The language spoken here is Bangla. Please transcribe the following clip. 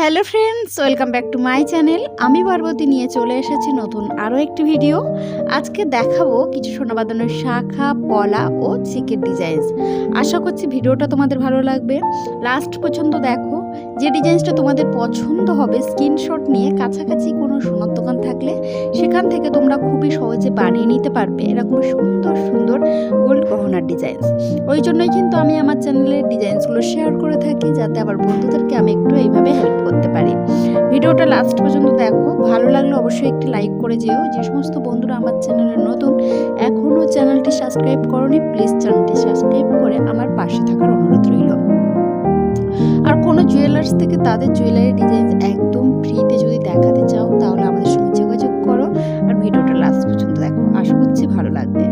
Hello friends, welcome back to my channel. আমি পার্বতী নিয়ে চলে এসেছি নতুন আরও একটি ভিডিও। আজকে দেখাবো কিছু সোনাবাদনের শাখা, পলা ও চিকের ডিজাইন আশা করছি ভিডিওটা তোমাদের ভালো লাগবে। লাস্ট পর্যন্ত দেখো, যে ডিজাইনসটা তোমাদের পছন্দ হবে স্ক্রিনশট নিয়ে কাছাকাছি কোনো সোনার সেখান থেকে তোমরা খুবই সহজে বানিয়ে নিতে পারবে এরকম সুন্দর সুন্দর গোল্ড গহনার ডিজাইনস ওই জন্যই কিন্তু আমি আমার চ্যানেলের ডিজাইনসগুলো শেয়ার করে থাকি যাতে আমার বন্ধুদেরকে আমি একটু এইভাবে হেল্প করতে পারি। ভিডিওটা লাস্ট পর্যন্ত দেখো। ভালো লাগলে অবশ্যই একটি লাইক করে যেও। যে সমস্ত বন্ধুরা আমার চ্যানেলে নতুন এখনও চ্যানেলটি সাবস্ক্রাইব করনি প্লিজ চ্যানেলটি সাবস্ক্রাইব করে আমার পাশে থাকার অনুরোধ রইল। আর কোনো জুয়েলার্স থেকে তাদের জুয়েলারি ডিজাইন ফ্রিতে chocolate.